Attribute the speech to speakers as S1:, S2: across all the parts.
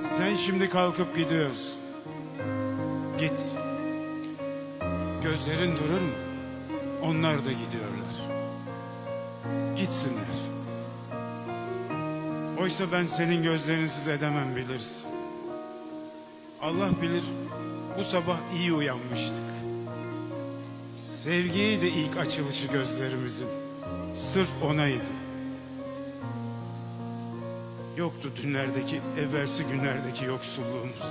S1: Sen şimdi kalkıp gidiyorsun. Git. Gözlerin durur mu? Onlar da gidiyorlar. Gitsinler. Oysa ben senin gözlerinsiz edemem bilirsin. Allah bilir bu sabah iyi uyanmıştık. Sevgiydi ilk açılışı gözlerimizin. Sırf onaydı. Yoktu dünlerdeki, evvelsi günlerdeki yoksulluğumuz.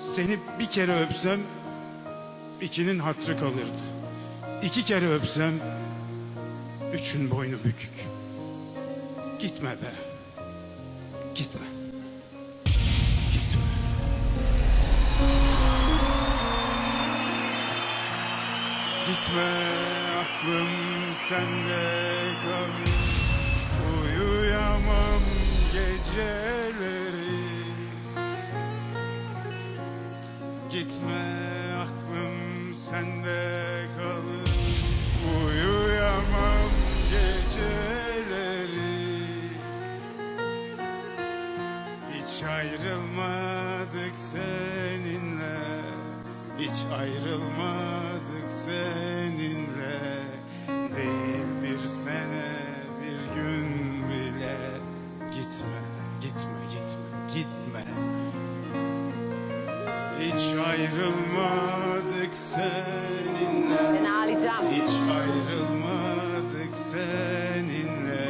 S1: Seni bir kere öpsem, ikinin hatrı kalırdı. İki kere öpsem, üçün boynu bükük. Gitme be. Gitme. Gitme. Gitme aklım sende geceleri. Gitme aklım sende kalır. Uyuyamam geceleri. Hiç ayrılmadık seninle. Hiç ayrılmadık seninle gitme. Hiç ayrılmadık seninle.
S2: Ben ağlayacağım.
S1: hiç ayrılmadık seninle.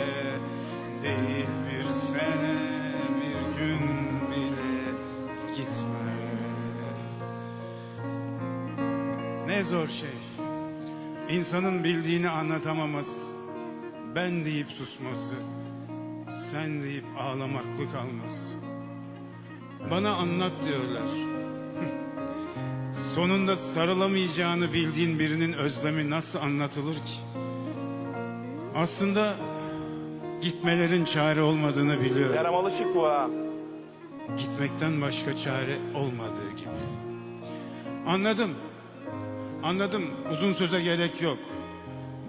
S1: Değil bir sene bir gün bile gitme. Ne zor şey. İnsanın bildiğini anlatamaması Ben deyip susması Sen deyip ağlamaklı kalması Bana anlat diyorlar Sonunda sarılamayacağını bildiğin birinin özlemi nasıl anlatılır ki? Aslında gitmelerin çare olmadığını biliyorum.
S3: Yaramalı şık bu ha.
S1: Gitmekten başka çare olmadığı gibi. Anladım. Anladım. Uzun söze gerek yok.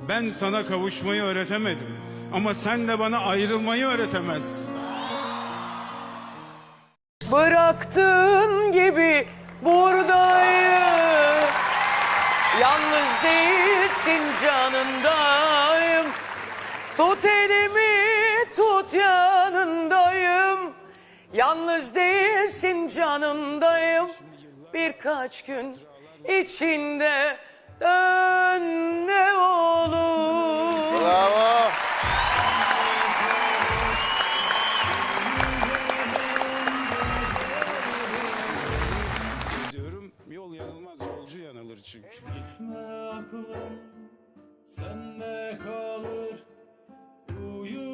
S1: Ben sana kavuşmayı öğretemedim. Ama sen de bana ayrılmayı öğretemezsin.
S4: Bıraktığın gibi buradayım. Yalnız değilsin canındayım Tut elimi tut yanındayım. Yalnız değilsin canındayım Birkaç gün içinde dön
S5: Gitme aklım sende kalır Uyuyamam